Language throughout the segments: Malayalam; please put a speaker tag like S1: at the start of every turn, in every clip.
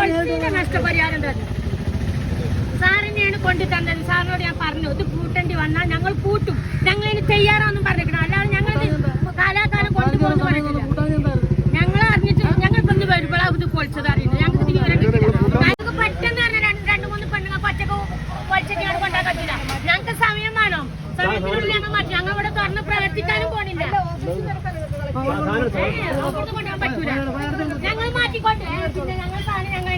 S1: നഷ്ടപരിഹാരം തന്നെ സാറിനെയാണ് കൊണ്ടു തന്നത്. സാറിനോട് ഞാൻ പറഞ്ഞു ഇത് കൂട്ടേണ്ടി വന്നാൽ ഞങ്ങൾ കൂട്ടും ഞങ്ങൾ ഇനി തയ്യാറാന്നും പറഞ്ഞിരിക്കണം അല്ലാതെ ഞങ്ങൾ കാലാകാലം കൊണ്ടുപോകുന്നു പറഞ്ഞില്ല ഞങ്ങൾ അറിഞ്ഞിട്ട് ഞങ്ങൾ ഇപ്പൊ വരുമ്പോൾ ഇത് പൊളിച്ചത് അറിയുന്നത് ഞങ്ങൾക്ക് ഇത് വിവരം കിട്ടില്ല. ഞങ്ങൾക്ക് പെട്ടെന്ന് പറഞ്ഞ രണ്ട് രണ്ട് മൂന്ന് പെണ്ണുങ്ങൾ പച്ചക്ക് കൊണ്ടാൻ പറ്റില്ല. ഞങ്ങൾക്ക് സമയം വേണം. സമയത്തിനുള്ളിൽ ഞങ്ങൾ മാറ്റി. ഞങ്ങൾ ഇവിടെ തുറന്ന് പ്രവർത്തിക്കാനും പോണില്ല. കൊണ്ടുപോകാൻ പറ്റൂല. ഞങ്ങൾ മാറ്റിക്കൊണ്ട് പിന്നെ ഞങ്ങൾ സാധനം ഞങ്ങൾ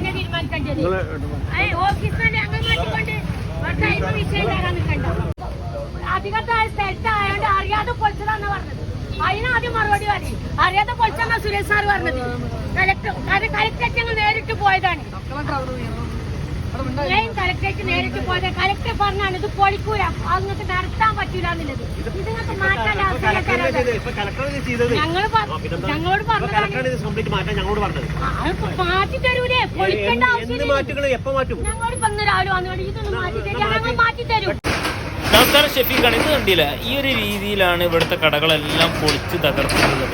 S1: സ്ഥലത്തായോണ്ട് അറിയാതെ പൊളിച്ചതാന്ന് പറഞ്ഞത്. അതിനാദ്യം മറുപടി അറിയാതെ പൊളിച്ചെന്നാ സുരേഷ് സാർ പറഞ്ഞത്. കലക്ടർ അത് കലക്ടറേറ്റ് ഞങ്ങൾ നേരിട്ട് പോയതാണ്. മെയിൻ കണിത് നേരിട്ട് പോയത് കളക്ടർ പറഞ്ഞാണ് ഇത് പൊളിക്കൂല. നടത്താൻ പറ്റൂല എന്നുള്ളത്. മാറ്റാൻ ഞങ്ങൾ ഞങ്ങളോട്
S2: ഞങ്ങളോട് പറഞ്ഞത്.
S1: അത് മാറ്റി തരൂലേ? പൊളിക്കേണ്ട
S2: എന്ത്
S1: ആവശ്യമില്ല.
S2: മാറ്റുകൾ എപ്പോ മാറ്റും?
S1: ഞങ്ങളോട് ഇന്ന് രാവിലെ വന്നുകൊണ്ട് ഇതൊന്ന് മാറ്റി തരും. ഞങ്ങൾ മാറ്റി തരും.
S3: നമസ്കാരം ഷെഫീഖാണ്. ഇത് കണ്ടില്ല ഈ ഒരു രീതിയിലാണ് ഇവിടുത്തെ കടകളെല്ലാം പൊളിച്ച് തകർത്തിട്ടുള്ളത്.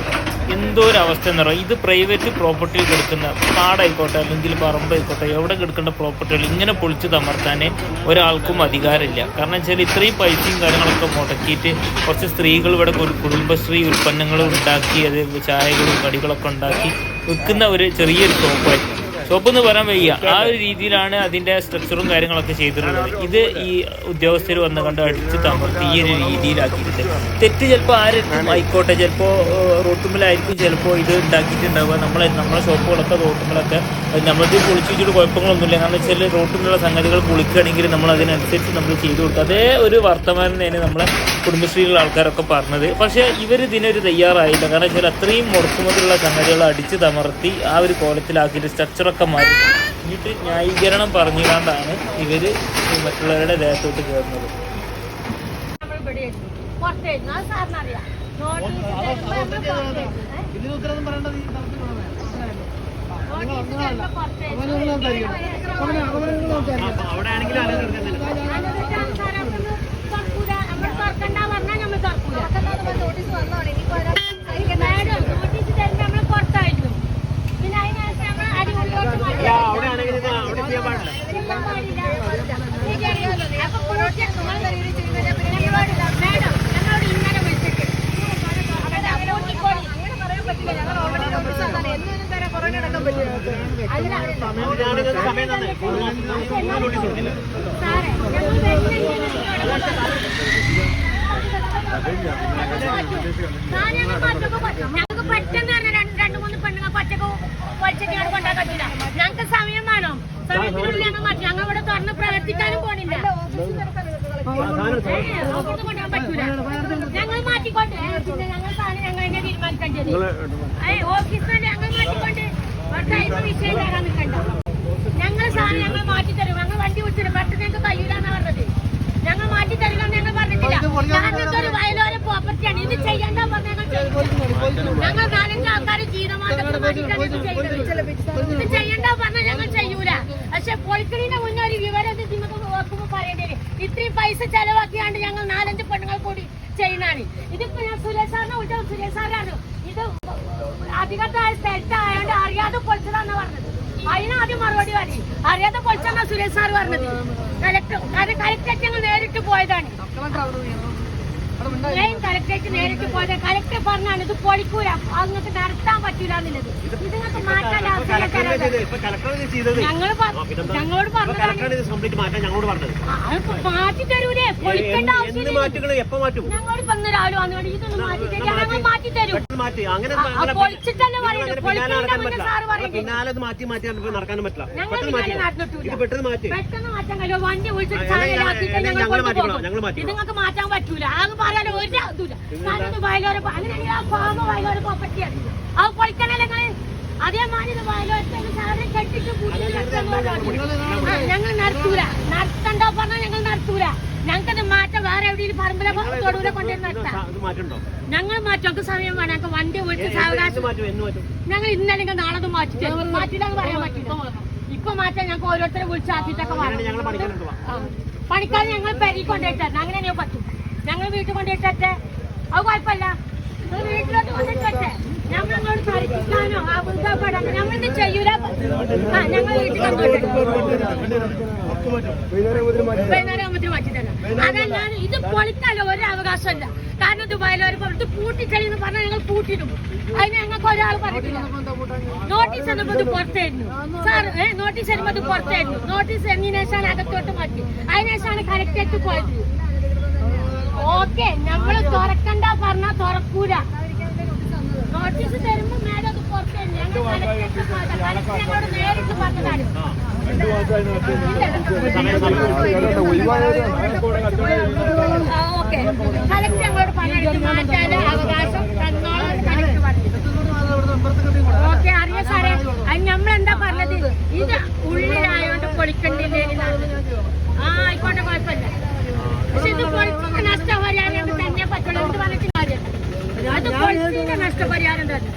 S3: എന്തോ ഒരു അവസ്ഥ എന്ന് പറയുക ഇത് പ്രൈവറ്റ് പ്രോപ്പർട്ടിയിൽ കിടക്കുന്ന പാടായിക്കോട്ടെ അല്ലെങ്കിൽ പറമ്പായിക്കോട്ടെ എവിടെ കിടക്കേണ്ട പ്രോപ്പർട്ടികൾ ഇങ്ങനെ പൊളിച്ച് തമർത്താൻ ഒരാൾക്കും അധികാരമില്ല. കാരണം വെച്ചാൽ ഇത്രയും പൈസയും കാര്യങ്ങളൊക്കെ മുടക്കിയിട്ട് കുറച്ച് സ്ത്രീകൾ ഇവിടെ കുടുംബശ്രീ ഉൽപ്പന്നങ്ങൾ ഉണ്ടാക്കി അത് ചായകളും കടികളൊക്കെ ഉണ്ടാക്കി വിൽക്കുന്ന ഒരു ചെറിയൊരു ഷോപ്പായിരുന്നു ഷോപ്പ് എന്ന് പറയാൻ വയ്യ. ആ ഒരു രീതിയിലാണ് അതിന്റെ സ്ട്രക്ചറും കാര്യങ്ങളൊക്കെ ചെയ്തിട്ടുള്ളത്. ഇത് ഈ ഉദ്യോഗസ്ഥർ വന്ന് കണ്ട് അടിച്ച് തമർത്തി ഈ ഒരു രീതിയിലാക്കിയിട്ട് തെറ്റ് ചിലപ്പോൾ ആരും ആയിക്കോട്ടെ ചിലപ്പോൾ റോട്ടുമ്പിലായിരിക്കും ചിലപ്പോൾ ഇത് ഉണ്ടാക്കിയിട്ടുണ്ടാവുക. നമ്മളെ നമ്മളെ ഷോപ്പുകളൊക്കെ റോട്ടുമ്പിലൊക്കെ നമ്മൾക്ക് പൊളിച്ചു വെച്ചിട്ട് കുഴപ്പങ്ങളൊന്നുമില്ല. കാരണം വെച്ചാൽ റോട്ടുമ്പിലുള്ള സംഗതികൾ പൊളിക്കുകയാണെങ്കിൽ നമ്മൾ അതിനനുസരിച്ച് നമ്മൾ ചെയ്തു കൊടുക്കും. അതേ ഒരു വർത്തമാനം തന്നെ നമ്മളെ കുടുംബശ്രീയിലുള്ള ആൾക്കാരൊക്കെ പറഞ്ഞത്. പക്ഷേ ഇവർ ഇതിനൊരു തയ്യാറായില്ല. കാരണം വെച്ചാൽ അത്രയും മുടക്കുമതിലുള്ള സംഗതികൾ അടിച്ച് തമർത്തി ആ ഒരു കോലത്തിലാക്കിയിട്ട് സ്ട്രക്ചറൊക്കെ മാറി എന്നിട്ട് ന്യായീകരണം പറഞ്ഞുകൊണ്ടാണ് ഇവർ മറ്റുള്ളവരുടെ ദേഹത്തോട്ട് കയറുന്നത്.
S1: നമ്മൾ അത് സാറിനറിയാം നോട്ടീസ് തരുമ്പോ നമ്മൾ പുറത്തായിരുന്നു. ഏ?
S4: ഇതിന് ഉത്തരവാദിത്തം പറയേണ്ടത് ഈ സ്ഥലത്ത് വേണം.
S1: നോട്ടീസ് തരുമ്പോ പുറത്തായിരുന്നു.
S4: അവനെ നിങ്ങൾ സംസാരിക്കണം. അവനെ അവനെ നിങ്ങൾ സംസാരിക്കണം.
S2: അവിടെ ആണെങ്കിൽ ആരും കിടക്കുന്നില്ല
S1: അതിനൊരു സാറ് അവിടുന്ന് തുറക്കൂല. നമ്മൾ തുറക്കണ്ട പറഞ്ഞാൽ നമ്മൾ തുറക്കൂല. മാഡം, നോട്ടീസ് തരുമ്പോ നമ്മൾ പുറത്തായിരുന്നു. പിന്നെ അതിനകത്ത് നമ്മൾ അടിമുടിയോട്ട് മാറ്റി.
S2: അവിടെ ആണെങ്കിൽ ഇത് അവിടെ ചെയ്യാൻ പാടില്ല
S1: ചെയ്യാൻ പാടില്ല. അപ്പൊ പുറത്ത് ഞങ്ങളോട് മാഡം, ഞങ്ങളോട് ഇന്നലെ വിളിച്ചിട്ട് അവിടെ കൂട്ടിക്കോളി. അല്ല,
S2: ഞാനിത് സമയം തന്നെ മൂന്ന് മാസം മൂന്ന് നോട്ടീസ് കൊടുത്തില്ല
S1: സാറേ, ഞങ്ങൾ വരുന്നില്ല. സാറേ, ഞങ്ങൾ പച്ചക്ക് പ- ഞങ്ങൾക്ക് പറഞ്ഞ രണ്ട് മൂന്ന് പെണ്ണുങ്ങൾ പച്ചക്ക് പൊളിച്ചൊക്കെയാണ് കൊണ്ടാൻ പറ്റില്ല ഞങ്ങൾക്ക് സമയം വേണം സമയത്തിനുള്ളിൽ ഞങ്ങൾ മാറ്റി ഞങ്ങൾ ഇവിടെ തുറന്ന് പ്രവർത്തിക്കാനും പോണില്ല കൊണ്ടുപോകാൻ പറ്റൂല ഞങ്ങൾ മാറ്റിക്കൊണ്ട് ഞങ്ങൾ ഞങ്ങൾ തീരുമാനിക്കേണ്ടത് ഓഫീസിൽ ഞങ്ങൾ മാറ്റിക്കൊണ്ട് ഞങ്ങൾ സാധനം ഞങ്ങൾ മാറ്റി തരും ഞങ്ങൾ വണ്ടി വിളിച്ചിട്ട് പെട്ടെന്ന് ഞങ്ങൾക്ക് കഴിയൂലെന്നാ പറഞ്ഞത്. ഞങ്ങൾ മാറ്റി തരില്ല ഞങ്ങൾ പറഞ്ഞിട്ടില്ല. ഞങ്ങൾക്ക് ഒരു വയലോര പ്രോപ്പർട്ടിയാണ് ഇത് ചെയ്യണ്ട പറഞ്ഞ ഞങ്ങൾ. ഞങ്ങൾ നാലഞ്ച് ആൾക്കാർ ജീവിതമാർഗത്തിന് വേണ്ടിയിട്ടാണ് ഇത് ചെയ്തത്. ഇത് ചെയ്യണ്ട പറഞ്ഞാൽ ഞങ്ങൾ ചെയ്യൂല. പക്ഷെ പൊളിക്കണിന്റെ മുന്നേ ഒരു വിവരം നിങ്ങൾക്ക് ഓർക്കുമ്പോ പറയേണ്ടി വരും. ഇത്രയും പൈസ ചെലവാക്കിയാണ്ട് ഞങ്ങൾ നാലഞ്ച് പെണ്ണുങ്ങൾ കൂടി ചെയ്യുന്നതാണ്. ഇതിപ്പോ ഞാൻ സുരേഷ് സാറിനെ വിളിച്ചാൽ സുരേഷ് സാറാണ്. ഇത് അധികത്തായ സ്ഥലത്തായോണ്ട് അറിയാതെ പൊളിച്ചതാന്ന് പറഞ്ഞത്. അതിനാദ്യം മറുപടി മതി അറിയാതെ പൊളിച്ചെന്നാ സുരേഷ് സാർ പറഞ്ഞത്. കലക്ടർ കലക്ടറേറ്റ് ഞങ്ങൾ നേരിട്ട് പോയതാണ്. മെയിൻ കലക്ടറേറ്റ് നേരിട്ട് പോയത് കലക്ടർ പറഞ്ഞാണ് ഇത് പൊളിക്കൂല. അത് നിങ്ങൾക്ക് നടത്താൻ പറ്റൂലെന്നുള്ളത്. ഇത് നിങ്ങൾക്ക് മാറ്റാൻ ഞങ്ങളോട് മാറ്റി തരൂലേ? പൊളിക്കേണ്ട
S2: മാറ്റും?
S1: ഞങ്ങളോട് ഇന്ന് രാവിലെ വന്നുകൊണ്ട് ഇതൊന്ന് മാറ്റി തരും. ഞങ്ങൾ മാറ്റി തരും.
S2: മാറ്റി. അങ്ങനെ
S1: ആ, ആ, പറയുന്നത്.
S2: അങ്ങനെ നടക്കാൻ
S1: സാറ് പറയുന്നത്.
S2: പിന്നാലെ അത് മാറ്റി മാറ്റി നമുക്ക് നടക്കാനും പറ്റില്ല പെട്ടെന്ന് മാറ്റി. ഇത് പെട്ടെന്ന് മാറ്റി
S1: പെട്ടെന്ന് മാറ്റാൻ കഴിയുമോ? വണ്ടി വിളിച്ചിട്ട്
S2: ഞങ്ങൾ-
S1: ചാനലാക്കിയിട്ട്
S2: ഞങ്ങൾ.
S1: ഇത് നിങ്ങൾക്ക് മാറ്റാൻ പറ്റൂല. അത് പറയാൻ ഒരു അതുമില്ല ഞാനത് വയലോര അങ്ങനെയാണെങ്കിൽ ആ ഫാമ് വയലോര പ്രോപ്പർട്ടിയാണ് അത് പൊളിക്കണല്ലേ നിങ്ങൾ? അതേമാതിരി. ഞങ്ങൾ നടത്തൂല. നടത്തണ്ട പറഞ്ഞാൽ ഞങ്ങൾ നടത്തൂല. ഞങ്ങൾക്ക് മാറ്റം വേറെ എവിടെയും പറമ്പിലെ തൊടുവിലെ കൊണ്ടുവന്ന് നടത്താം. ഞങ്ങൾ മാറ്റും. ഒക്കെ സമയം വേണം. ഞങ്ങൾക്ക് വണ്ടി വിളിച്ച് സാവകാശം ഞങ്ങൾ ഇന്നലെ നാളെ അത് മാറ്റി. മാറ്റില്ല പറയാൻ പറ്റില്ല. ഇപ്പൊ മാറ്റാൻ ഞങ്ങൾക്ക് ഓരോരുത്തരെ
S2: വിളിച്ചാക്കിട്ടൊക്കെ
S1: പണിക്കാർ ഞങ്ങൾ പെരി കൊണ്ടുപോയിട്ടെ അങ്ങനെ പറ്റും ഞങ്ങൾ വീട്ടിൽ കൊണ്ടുപോയിട്ടെ അത് കുഴപ്പമില്ല നിങ്ങൾ വീട്ടിലോട്ട് കൊണ്ടുപോയിട്ടെ ഞങ്ങൾ നിങ്ങളോട് പഠിപ്പിക്കാനോ ആ ബുദ്ധിപ്പെടാനോ ഞങ്ങളിത് ചെയ്യൂല ആ ഞങ്ങൾ വീട്ടിൽ അങ്ങോട്ട് വൈകുന്നേരം ആകുമ്പോഴത്തേക്ക് മാറ്റി തരാം അതല്ലാതെ ഇത് പൊളിക്കാലോ ഒരു അവകാശമല്ല. കാരണം ദുബായിൽ ഒരു ഇത് പൂട്ടിച്ചളി എന്ന് പറഞ്ഞാൽ ഞങ്ങൾ പൂട്ടിടും. അതിന് ഞങ്ങൾക്ക് ഒരാൾ പറഞ്ഞിട്ടില്ല. നോട്ടീസ് തന്നപ്പോ ഇത് പുറത്തായിരുന്നു. സാർ നോട്ടീസ് തരുമ്പോ ഇത് പുറത്തായിരുന്നു. നോട്ടീസ് ശേഷമാണ് അകത്തോട്ട് മാറ്റി. അതിനുശേഷമാണ് കളക്ടറേറ്റ് പോയത്. ഓക്കെ നമ്മൾ തുറക്കണ്ട പറഞ്ഞാ തുറക്കൂല. നോട്ടീസ് തരുമ്പോ മേലെ ഓക്കെ. കളക്ടർ ഞങ്ങളോട് പറഞ്ഞത് മാറ്റാൻ അവകാശം തന്നോളം കളക്ടർ പറഞ്ഞു. ഓക്കെ അറിയാം സാറേ. അത് നമ്മളെന്താ പറഞ്ഞത്? ഇത് ഉള്ളിലായോണ്ട് പൊളിക്കണ്ടില്ലേ ആ ആയിക്കോട്ടെ കുഴപ്പമില്ല. പക്ഷെ ഇത് പൊളിക്കുന്ന നഷ്ടപരിഹാരം തന്നെ പറ്റുള്ളൂ. എന്ത് പറഞ്ഞിട്ട് കാര്യമില്ല. അത് പൊളിച്ചിട്ട് നഷ്ടപരിഹാരം തന്നെ.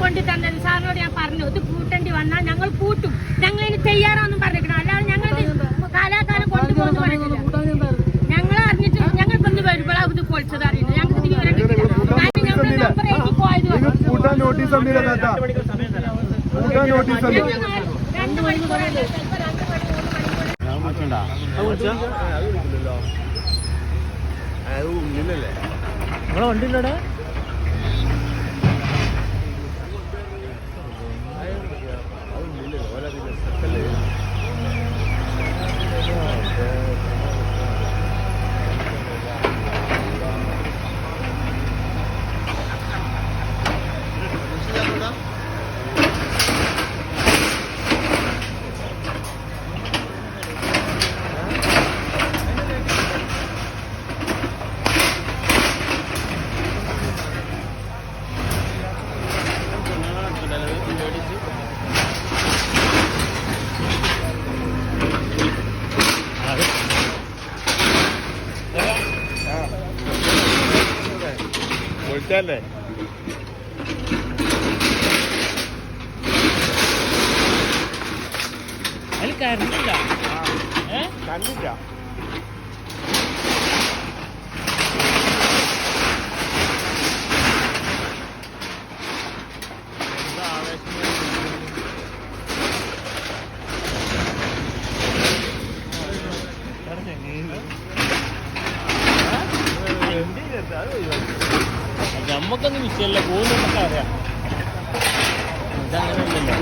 S1: കൊണ്ടു തന്നത് സാറിനോട് ഞാൻ പറഞ്ഞു. ഇത് പൂട്ടേണ്ടി വന്നാൽ ഞങ്ങൾ പൂട്ടും. ഞങ്ങൾ ഇനി തയ്യാറാന്നും പറഞ്ഞിരിക്കണം അല്ലാതെ ഞങ്ങൾ കാലാകാലം കൊണ്ടുപോകുന്നു ഞങ്ങൾ അറിഞ്ഞിട്ട് ഞങ്ങൾക്ക് ഒന്ന് വരുമ്പോഴാണ് ഇത് പൊളിച്ചത് അറിയില്ല. ഞങ്ങൾക്ക് നിങ്ങളെ വിവരം ഞങ്ങൾ നമ്പർ എഴുതി പോയത് വരെ.
S5: കൂട്ടാൻ നോട്ടീസ് തന്നില്ല താത്ത
S2: മണിക്കൂർ സമയം തരാം
S5: കൂട്ടാൻ നോട്ടീസ് തന്നു
S1: ഞങ്ങൾ നാല്- രണ്ട് മണിക്കൂറല്ലേ ചിലപ്പോൾ രണ്ട് മണി മൂന്ന് മണിക്കൂർ
S3: നിങ്ങളെ വണ്ടി ഉണ്ടോടെ
S5: വിളിച്ചല്ലേ
S3: അതിൽ കറണ്ടില്ല
S5: കണ്ടില്ല.
S3: നമ്മക്കൊന്നും വിഷയമല്ല പോകുന്നൊക്കെ അറിയാം ഇതങ്ങനെയല്ലല്ലോ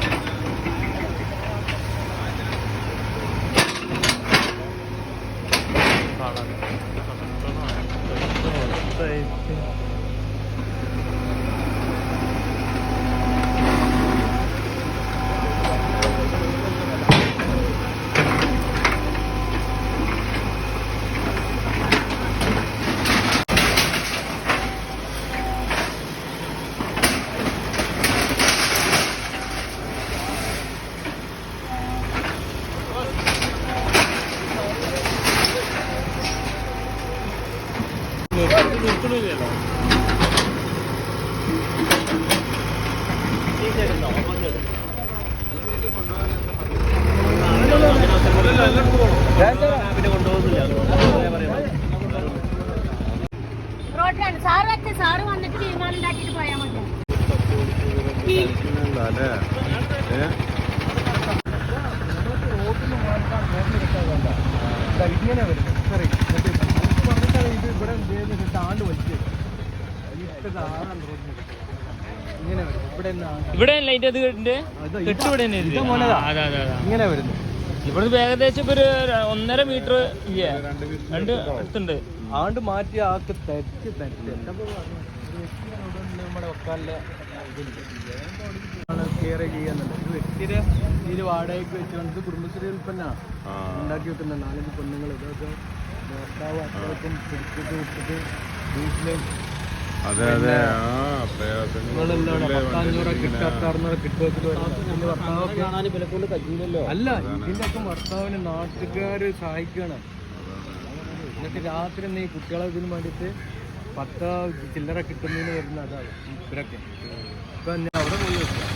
S3: നിർത്തണില്ലല്ലോ
S2: പിന്നെ കൊണ്ടുപോകുന്നില്ല
S1: റോഡിലാണ് സാറ് വെച്ച് സാറ് വന്നിട്ട് തീരുമാനം ഉണ്ടാക്കിയിട്ട് പോയാൽ മതി.
S4: ഇങ്ങനെ വരും. ഇത് ഇവിടെ താണ്ട് വലിച്ചത്.
S3: ലൈറ്റ് അത് കെട്ട് ഇവിടെ
S4: ഇങ്ങനെ വരുന്നു.
S3: ഇവിടുന്ന് ഏകദേശം ഇപ്പൊ ഒരു ഒന്നര മീറ്റർ ഇല്ലേ? രണ്ട് അടുത്തുണ്ട്.
S4: ആണ്ട് മാറ്റി ആക്ക് തെറ്റ് തെറ്റ്. നമ്മുടെ വെക്കാനുള്ള കെയർ ചെയ്യാന്നുണ്ട് ഒരു വ്യക്തിയുടെ ഇതിൽ വാടകയ്ക്ക് വെച്ചുകൊണ്ട് കുടുംബശ്രീ ഉൽപ്പന്നമാണ് ഉണ്ടാക്കി വെക്കുന്ന നാലഞ്ച് പെണ്ണുങ്ങൾ ഇതൊക്കെ ഭർത്താവ് പിടിച്ചിട്ട് വിട്ടിട്ട് വീട്ടിൽ
S5: അതെ അതെ.
S4: അല്ല ഇതിന്റെയൊക്കെ ഭർത്താവിന് നാട്ടുകാര് സഹായിക്കുകയാണ്. എന്നിട്ട് രാത്രി നീ കുട്ടികളെ ഇതിന് വേണ്ടിയിട്ട് പത്ത് ചില്ലറ കിട്ടുന്നതിന് വരുന്ന അതാണ് ഇവരൊക്കെ. ഇപ്പൊ അവിടെ പോയി നോക്കാം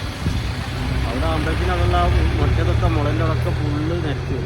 S2: അവിടെ അമ്പലത്തിനുള്ള മുറ്റത്തൊക്കെ മുളന്റെ അതൊക്കെ ഫുള്ള് വരും